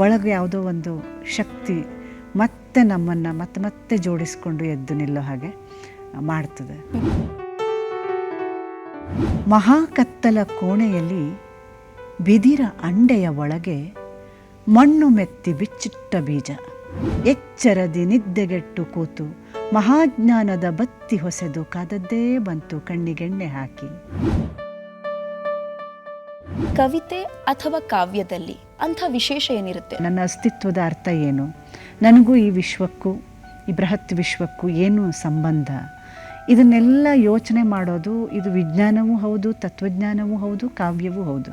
ಒಳಗೆ ಯಾವುದೋ ಒಂದು ಶಕ್ತಿ ಮತ್ತೆ ನಮ್ಮನ್ನು ಮತ್ತೆ ಮತ್ತೆ ಜೋಡಿಸ್ಕೊಂಡು ಎದ್ದು ನಿಲ್ಲೋ ಹಾಗೆ ಮಾಡ್ತದೆ. ಮಹಾಕತ್ತಲ ಕೋಣೆಯಲ್ಲಿ ಬಿದಿರ ಅಂಡೆಯ ಒಳಗೆ ಮಣ್ಣು ಮೆತ್ತಿ ಬಿಚ್ಚಿಟ್ಟ ಬೀಜ. ಎಚ್ಚರದಿ ನಿದ್ದೆಗೆಟ್ಟು ಕೂತು ಮಹಾಜ್ಞಾನದ ಬತ್ತಿ ಹೊಸೆದು ಕಾದದ್ದೇ ಬಂತು ಕಣ್ಣಿಗೆಣ್ಣೆ ಹಾಕಿ. ಕವಿತೆ ಅಥವಾ ಕಾವ್ಯದಲ್ಲಿ ಅಂಥ ವಿಶೇಷ ಏನಿರುತ್ತೆ? ನನ್ನ ಅಸ್ತಿತ್ವದ ಅರ್ಥ ಏನು? ನನಗೂ ಈ ವಿಶ್ವಕ್ಕೂ, ಈ ಬೃಹತ್ ವಿಶ್ವಕ್ಕೂ ಏನು ಸಂಬಂಧ? ಇದನ್ನೆಲ್ಲ ಯೋಚನೆ ಮಾಡೋದು, ಇದು ವಿಜ್ಞಾನವೂ ಹೌದು, ತತ್ವಜ್ಞಾನವೂ ಹೌದು, ಕಾವ್ಯವೂ ಹೌದು.